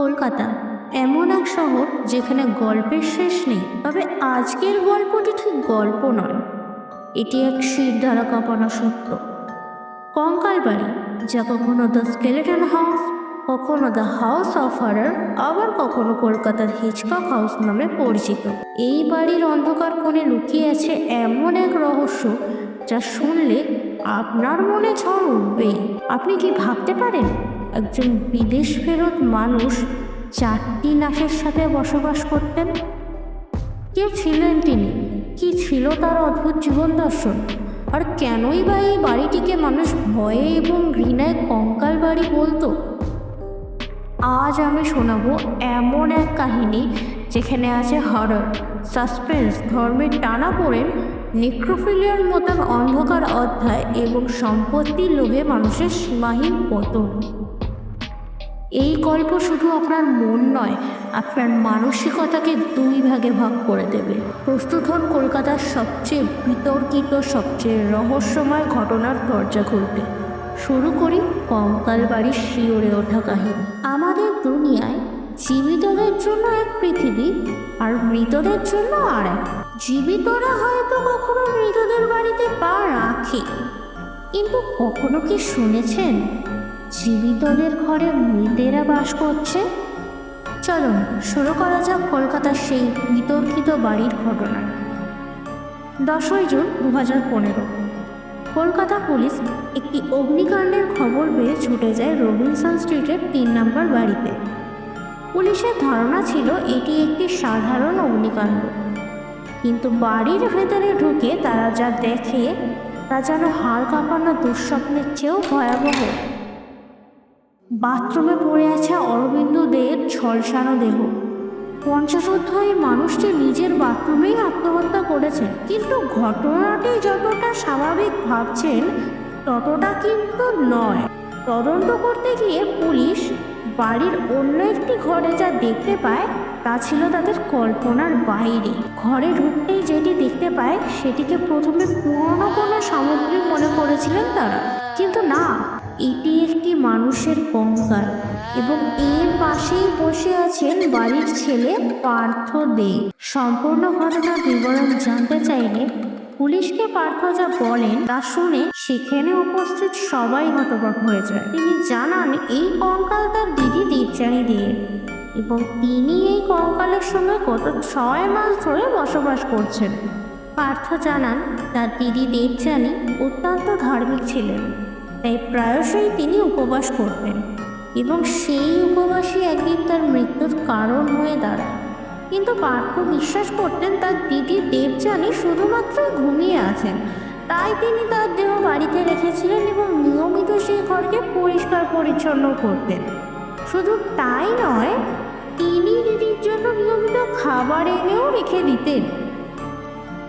কলকাতা, এমন এক শহর যেখানে গল্পের শেষ নেই, তবে আজকের গল্পটি ঠিক গল্প নয়। এটি এক শির দ্বারা কাঁপানো সত্য কঙ্কাল বাড়ি, যা কখনো দ্য স্কেলেটন হাউস কখনো দ্য হাউস অফ হরার আবার কখনো কলকাতার হিচকক হাউস নামে পরিচিত। এই বাড়ির অন্ধকার কোণে লুকিয়ে আছে এমন এক রহস্য, যা শুনলে আপনার মনে ঝড় উঠবে আপনি কি ভাবতে পারেন? একজন বিদেশ ফেরত মানুষ চারটি লাশের সাথে বসবাস করতেন? কে ছিলেন তিনি? কি ছিল তার অদ্ভুত জীবন দর্শন? আর কেনই বা এই বাড়িটিকে মানুষ ভয়ে এবং ঘৃণায় কঙ্কাল বাড়ি বলতো? আজ আমি শোনাবো এমন এক কাহিনী যেখানে আছে হরর সাসপেন্স ধর্মের টানা পড়েন নেক্রোফিলিয়ার মতন অন্ধকার অধ্যায় এবং সম্পত্তির লোভে মানুষের সীমাহীন পতন। এই গল্প শুধু আপনার মন নয়, আপনার মানসিকতাকে দুই ভাগে ভাগ করে দেবে। প্রস্তুত হন, কলকাতার সবচেয়ে বিতর্কিত, সবচেয়ে রহস্যময় ঘটনার দরজা খুলতে। শুরু করি কঙ্কাল বাড়ির শিওরে ওঠা কাহিনী। আমাদের দুনিয়ায় জীবিতদের জন্য এক পৃথিবী আর মৃতদের জন্য আর এক জীবিতরা হয়তো কখনো মৃতদের বাড়িতে পা রাখে, কিন্তু কখনো কি শুনেছেন? জীবিতদের ঘরে মৃতেরা বাস করছে? চলুন, শুরু করা যাক কলকাতার সেই বিতর্কিত বাড়ির ঘটনা। দশই জুন দু হাজার পনেরো। কলকাতা পুলিশ একটি অগ্নিকাণ্ডের খবর পেয়ে ছুটে যায় রবিনসন স্ট্রিটের তিন নম্বর বাড়িতে। পুলিশের ধারণা ছিল এটি একটি সাধারণ অগ্নিকাণ্ড। কিন্তু বাড়ির ভেতরে ঢুকে তারা যা দেখে তা যেন হাড় কাঁপানো দুঃস্বপ্নের চেয়েও ভয়াবহ। বাথরুমে পড়ে আছে অরবিন্দ দের ঝলসানো দেহ। পঞ্চাশোর্ধ এই মানুষটি নিজের বাথরুমেই আত্মহত্যা করেছেন কিন্তু ঘটনাটি যতটা স্বাভাবিক ভাবছেন, ততটা কিন্তু নয়। তদন্ত করতে গিয়ে পুলিশ বাড়ির অন্য একটি ঘরে যা দেখতে পায়, তা ছিল তাদের কল্পনার বাইরে। ঘরে ঢুকতেই যেটি দেখতে পায়, সেটিকে প্রথমে পুরনো কোনো সামগ্রী মনে করেছিলেন তারা। কিন্তু না এটি একটি মানুষের কঙ্কাল এবং এর পাশেই বসে আছেন বাড়ির ছেলে পার্থ দে। সম্পূর্ণ ঘটনার বিবরণ জানতে চাইলে পুলিশকে পার্থ যা বলেন তা শুনে সেখানে উপস্থিত সবাই হতবাক হয়ে যায়। তিনি জানান, এই কঙ্কাল তার দিদি দেবচানী দিয়ে এবং তিনি এই কঙ্কালের সঙ্গে গত ছয় মাস ধরে বসবাস করছেন। পার্থ জানান, তার দিদি দেবচানী অত্যন্ত ধার্মিক ছিলেন। তাই প্রায়শই তিনি উপবাস করতেন এবং সেই উপবাসই একদিন তার মৃত্যুর কারণ হয়ে দাঁড়ায়। কিন্তু পার্থ বিশ্বাস করতেন তার দিদি দেবযানী শুধুমাত্র ঘুমিয়ে আছেন। তাই তিনি তার দেহ বাড়িতে রেখেছিলেন এবং নিয়মিত সেই ঘরকে পরিষ্কার পরিচ্ছন্ন করতেন। শুধু তাই নয়, তিনি দিদির জন্য নিয়মিত খাবার এনেও রেখে দিতেন।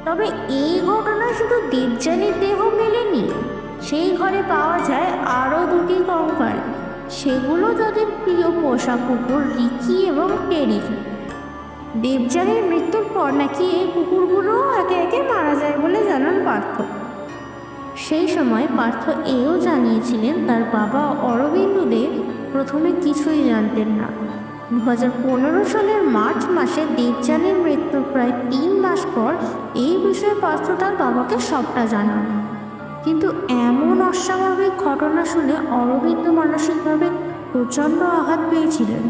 তবে এই ঘটনা শুধু দেবযানীর দেহ মেলেনি সেগুলো তাদের প্রিয় পোষা কুকুর রিকি এবং টেরির দেবযানীর মৃত্যুর পর নাকি এই কুকুরগুলো একে একে মারা যায় বলে জানান পার্থ। সেই সময় পার্থ এও জানিয়েছিলেন তার বাবা অরবিন্দ দেব প্রথমে কিছুই জানতেন না। দু হাজার পনেরো সালের মার্চ মাসে দেবযানীর মৃত্যুর প্রায় তিন মাস পর এই বিষয়ে পার্থ তার বাবাকে সবটা জানান। কিন্তু এমন অস্বাভাবিক ঘটনা শুনে অরবিন্দ মানসিকভাবে প্রচণ্ড আঘাত পেয়েছিলেন।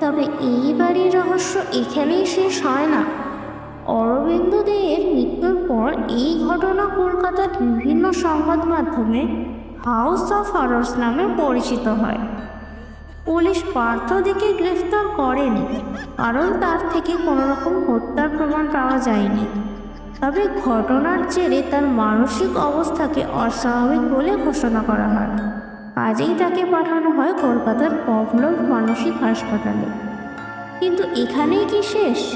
তবে এই বাড়ির রহস্য এখানেই শেষ হয় না। অরবিন্দ দেয়ের মৃত্যুর পর এই ঘটনা কলকাতার বিভিন্ন সংবাদ মাধ্যমে হাউস অফ হরর্স নামে পরিচিত হয়। পুলিশ পার্থদিকে গ্রেফতার করেনি, কারণ তার থেকে কোনো রকম হত্যার প্রমাণ পাওয়া যায়নি। তবে ঘটনার জেরে তার মানসিক অবস্থাকে অস্বাভাবিক বলে ঘোষণা করা হয়। কাজেই তাকে পাঠানো হয় কলকাতার পভলভ মানসিক হাসপাতালে। কিন্তু এখানেই কি শেষ?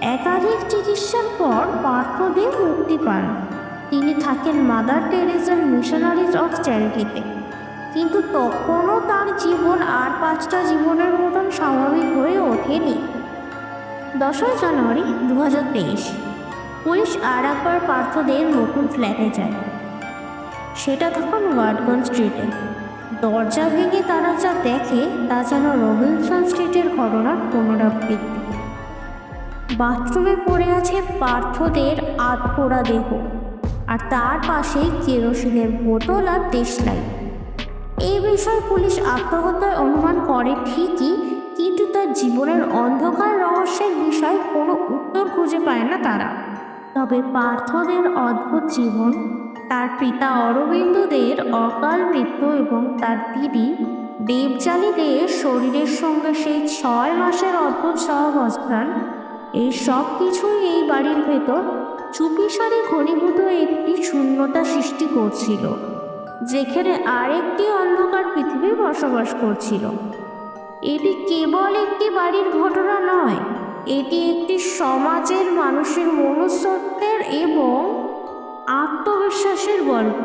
একাধিক চিকিৎসার পর পার্থদেব মুক্তি পান। তিনি থাকেন মাদার টেরেজার মিশনারিজ অফ চ্যারিটিতে। কিন্তু তখনও তার জীবন আর পাঁচটা জীবনের মতন স্বাভাবিক হয়ে ওঠেনি। দশই জানুয়ারি দু হাজার তেইশ। পুলিশ আর একবার পার্থদের নতুন ফ্ল্যাটে যায়। সেটা তখন ওয়ার্ডগঞ্জ স্ট্রিটে দরজা ভেঙে তারা যা দেখে তা যেন রবিনসন স্ট্রিটের ঘটনার পুনরাবৃত্তি। বাথরুমে পড়ে আছে পার্থদের আধপোড়া দেহ আর তার পাশেই কেরোসিনের বোতল আর দেশলাই। এই বিষয়ে পুলিশ আত্মহত্যার অনুমান করে ঠিকই, কিন্তু তার জীবনের অন্ধকার রহস্যের বিষয়ে কোনো উত্তর খুঁজে পায় না তারা। তবে পার্থদের অদ্ভুত জীবন, তার পিতা অরবিন্দদের অকাল মৃত্যু এবং তার দিদি দেবজানীদের শরীরের সঙ্গে সেই ছয় মাসের অদ্ভুত সহবস্থান, এই সব কিছুই এই বাড়ির ভেতর চুপিসারে ঘনীভূত একটি শূন্যতা সৃষ্টি করছিল, যেখানে আরেকটি অন্ধকার পৃথিবী বসবাস করছিল। এটি কেবল একটি বাড়ির ঘটনা নয় এটি একটি সমাজের মানুষের মনুষ্যত্বের এবং আত্মবিশ্বাসের গল্প,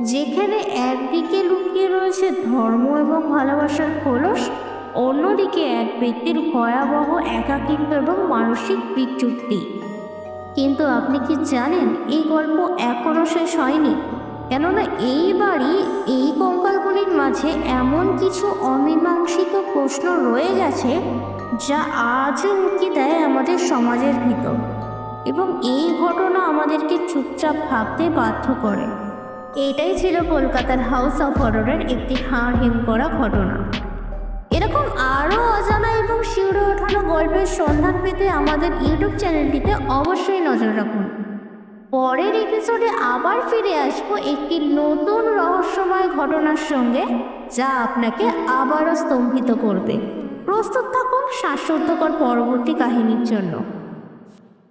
যেখানে একদিকে লুকিয়ে রয়েছে ধর্ম এবং ভালোবাসার খোলস, অন্যদিকে এক ব্যক্তির ভয়াবহ একাকিত্ব এবং মানসিক বিচ্যুতি। কিন্তু আপনি কি জানেন, এই গল্প এখনও শেষ হয়নি? কেননা এই বাড়ি, এই কঙ্কালগুলির মাঝে এমন কিছু অমীমাংসিত প্রশ্ন রয়ে গেছে যা আজও উঁকি দেয় আমাদের সমাজের ভিতর এবং এই ঘটনা আমাদেরকে চুপচাপ ভাবতে বাধ্য করে। এটাই ছিল কলকাতার হাউস অফ হররের একটি হাড় হিম করা ঘটনা। এরকম আরও অজানা এবং শিউরে ওঠানো গল্পের সন্ধান পেতে আমাদের ইউটিউব চ্যানেলটিতে অবশ্যই নজর রাখুন। পরের এপিসোডে আবার ফিরে আসব একটি নতুন রহস্যময় ঘটনার সঙ্গে, যা আপনাকে আবারও স্তম্ভিত করবে। প্রস্তুত থাকুন শ্বাসরুদ্ধকর পরবর্তী কাহিনীর জন্য।